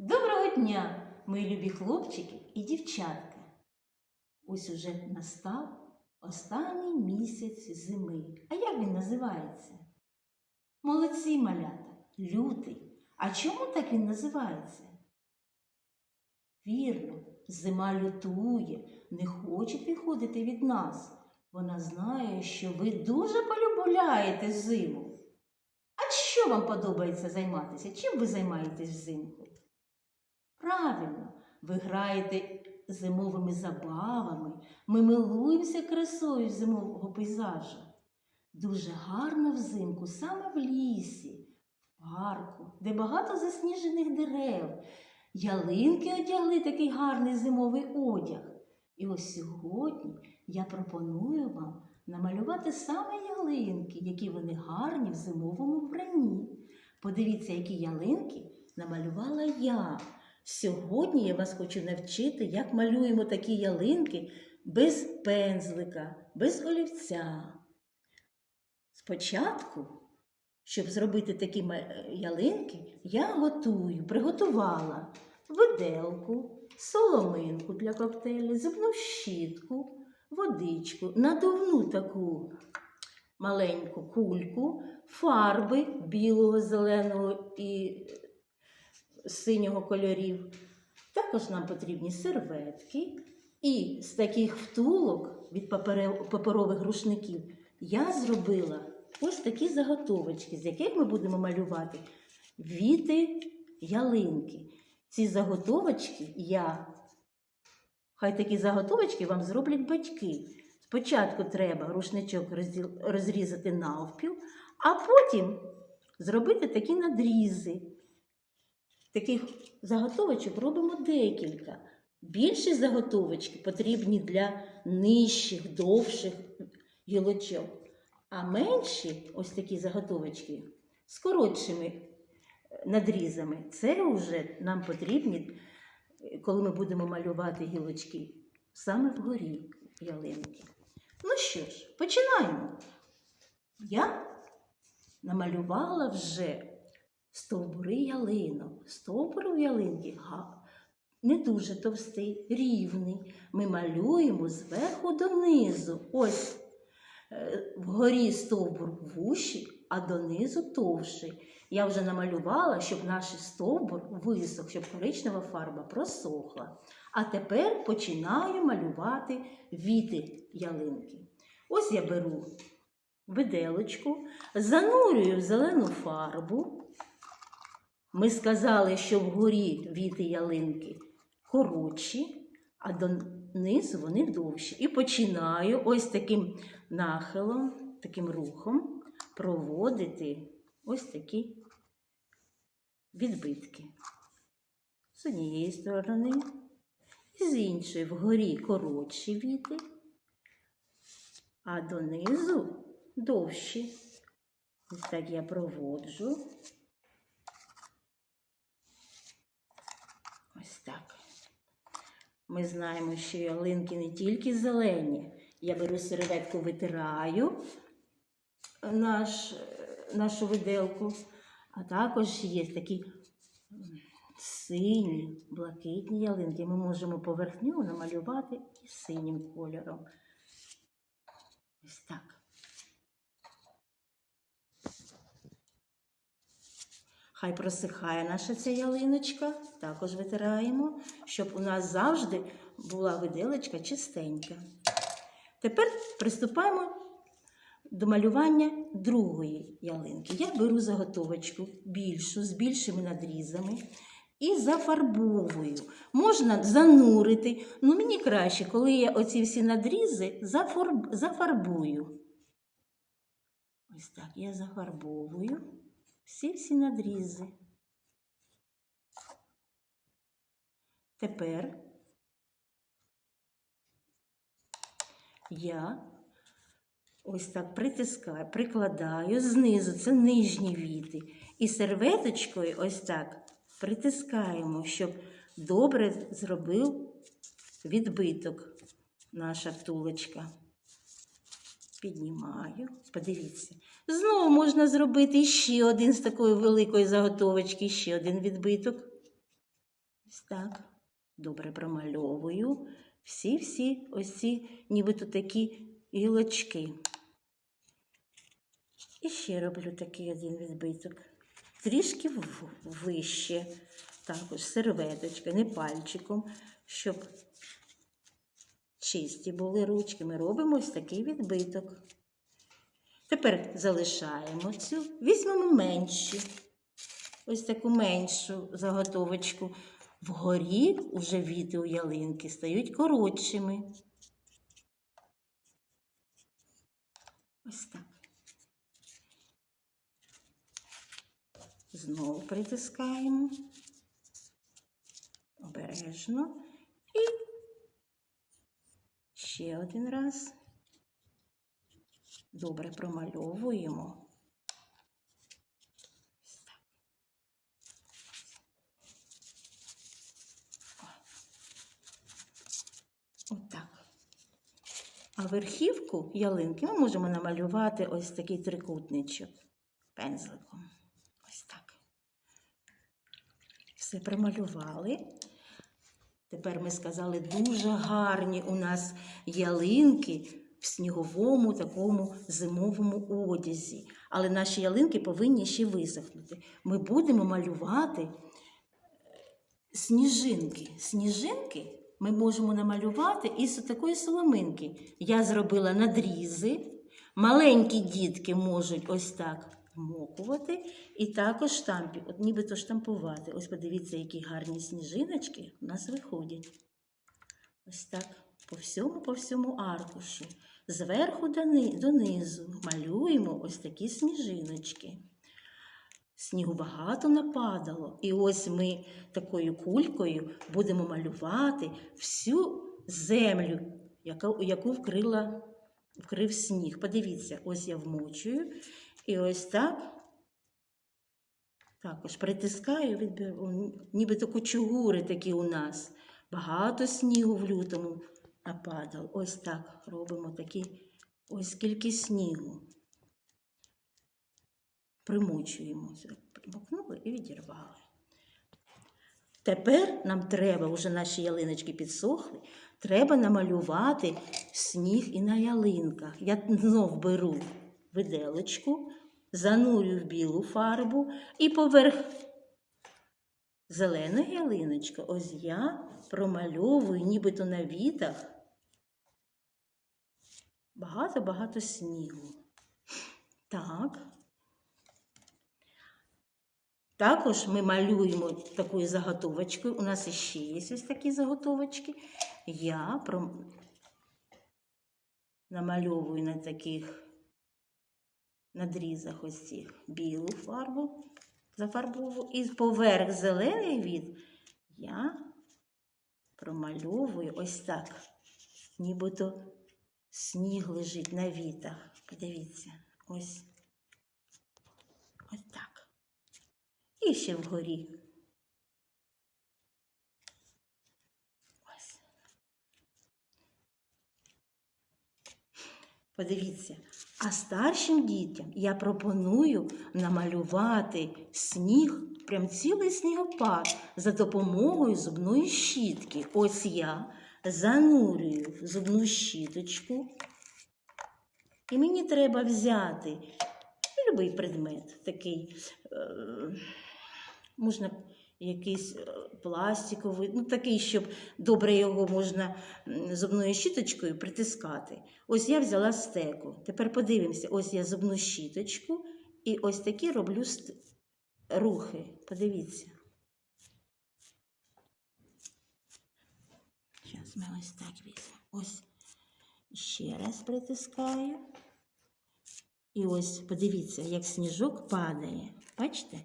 Доброго дня, мої любі хлопчики і дівчатка. Ось уже настав останній місяць зими. А як він називається? Молодці малята, лютий. А чому так він називається? Вірно, зима лютує, не хоче відходити від нас. Вона знає, що ви дуже полюбляєте зиму. А що вам подобається займатися? Чим ви займаєтесь взимку? Правильно, ви граєте зимовими забавами, ми милуємося красою зимового пейзажа. Дуже гарно взимку саме в лісі, в парку, де багато засніжених дерев. Ялинки одягли такий гарний зимовий одяг. І ось сьогодні я пропоную вам намалювати саме ялинки, які вони гарні в зимовому вбранні. Подивіться, які ялинки намалювала я. Сьогодні я вас хочу навчити, як малюємо такі ялинки без пензлика, без олівця. Спочатку, щоб зробити такі ялинки, я готую, приготувала виделку, соломинку для коктейлю, зубну щітку, водичку, надувну таку маленьку кульку, фарби білого, зеленого і синього кольорів. Також нам потрібні серветки. І з таких втулок від паперових рушників я зробила ось такі заготовочки, з яких ми будемо малювати віти ялинки. Ці заготовочки я, хай такі заготовочки вам зроблять батьки. Спочатку треба рушничок розрізати навпіл, а потім зробити такі надрізи. Таких заготовочок робимо декілька. Більші заготовочки потрібні для нижчих, довших гілочок. А менші ось такі заготовочки з коротшими е, надрізами. Це вже нам потрібні, е, коли ми будемо малювати гілочки саме вгорі ялинки. Ну що ж, починаємо. Я намалювала вже стовбури ялинок. Стовбур у ялинки не дуже товстий, рівний. Ми малюємо зверху донизу. Ось е, вгорі стовбур вущий, а донизу товший. Я вже намалювала, щоб наш стовбур висох, щоб коричнева фарба просохла. А тепер починаю малювати віти ялинки. Ось я беру виделочку, занурюю в зелену фарбу. Ми сказали, що вгорі віти ялинки коротші, а донизу вони довші. І починаю ось таким нахилом, таким рухом проводити ось такі відбитки. З однієї сторони, і з іншої вгорі коротші віти, а донизу довші. Ось так я проводжу. Ось так. Ми знаємо, що ялинки не тільки зелені. Я беру серветку, витираю наш, нашу виделку, а також є такі сині, блакитні ялинки. Ми можемо поверхню намалювати і синім кольором. Ось так. Хай просихає наша ця ялиночка, також витираємо, щоб у нас завжди була виделочка чистенька. Тепер приступаємо до малювання другої ялинки. Я беру заготовочку більшу, з більшими надрізами і зафарбовую. Можна занурити, ну мені краще, коли я оці всі надрізи зафарбую. Ось так я зафарбовую всі-всі надрізи. Тепер я ось так притискаю, прикладаю знизу, це нижні віти. І серветочкою ось так притискаємо, щоб добре зробив відбиток наша втулочка. Піднімаю, подивіться. Знову можна зробити ще один з такої великої заготовочки, ще один відбиток. Ось так. Добре промальовую. Всі-всі ось ці нібито такі гілочки. І ще роблю такий один відбиток. Трішки вище. Також серветочка, не пальчиком, щоб чисті були ручки. Ми робимо ось такий відбиток. Тепер залишаємо цю, візьмемо менші. Ось таку меншу заготовочку. Вгорі уже віти у ялинки стають коротшими. Ось так. Знову притискаємо. Обережно. І ще один раз. Добре промальовуємо. Отак. А верхівку ялинки ми можемо намалювати ось такий трикутничок пензликом. Ось так. Все промалювали. Тепер ми сказали, дуже гарні у нас ялинки в сніговому такому зимовому одязі. Але наші ялинки повинні ще висохнути. Ми будемо малювати сніжинки. Сніжинки ми можемо намалювати із такої соломинки. Я зробила надрізи. Маленькі дітки можуть ось так вмокувати. І також штампі, от нібито штампувати. Ось подивіться, які гарні сніжиночки у нас виходять. Ось так, по всьому, по всьому аркушу. Зверху донизу малюємо ось такі сніжиночки. Снігу багато нападало, і ось ми такою кулькою будемо малювати всю землю, яку вкрила, вкрив сніг. Подивіться, ось я вмочую, і ось так також притискаю, відбив- нібито кучугури такі у нас. Багато снігу в лютому нападало. Ось так робимо такі, ось скільки снігу примочуємо. Примокнули і відірвали. Тепер нам треба, вже наші ялиночки підсохли, треба намалювати сніг і на ялинках. Я знов беру виделочку, занурю в білу фарбу і поверх зеленої ялиночки ось я промальовую, нібито на вітах багато-багато снігу. Так. Також ми малюємо такою заготовочкою. У нас іще є ось такі заготовочки. Я намальовую на таких надрізах ось цих білу фарбу, зафарбовую. І поверх зелений від я промальовую ось так. Нібито сніг лежить на вітах. Подивіться, ось. Ось так. І ще вгорі. Ось. Подивіться, а старшим дітям я пропоную намалювати сніг, прям цілий снігопад за допомогою зубної щітки. Ось я занурюю зубну щіточку. І мені треба взяти будь-який предмет, такий, е, можна якийсь е, пластиковий, ну такий, щоб добре його можна зубною щіточкою притискати. Ось я взяла стеку. Тепер подивимося, ось я зубну щіточку і ось такі роблю рухи. Подивіться. Зараз ми ось так візьмемо. Ось ще раз притискаю. І ось подивіться, як сніжок падає. Бачите?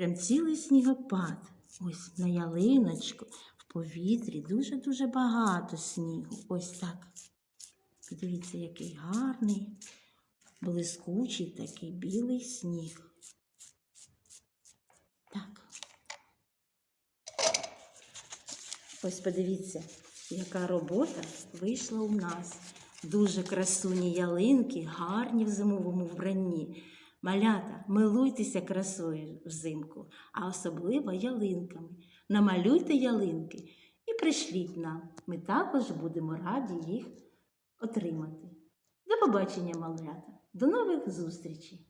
Прям цілий снігопад. Ось на ялиночку, в повітрі дуже-дуже багато снігу. Ось так. Подивіться, який гарний, блискучий такий білий сніг. Так. Ось подивіться, яка робота вийшла у нас. Дуже красуні ялинки, гарні в зимовому вбранні. Малята, милуйтеся красою взимку, а особливо ялинками. Намалюйте ялинки і прийшліть нам. Ми також будемо раді їх отримати. До побачення, малята. До нових зустрічей!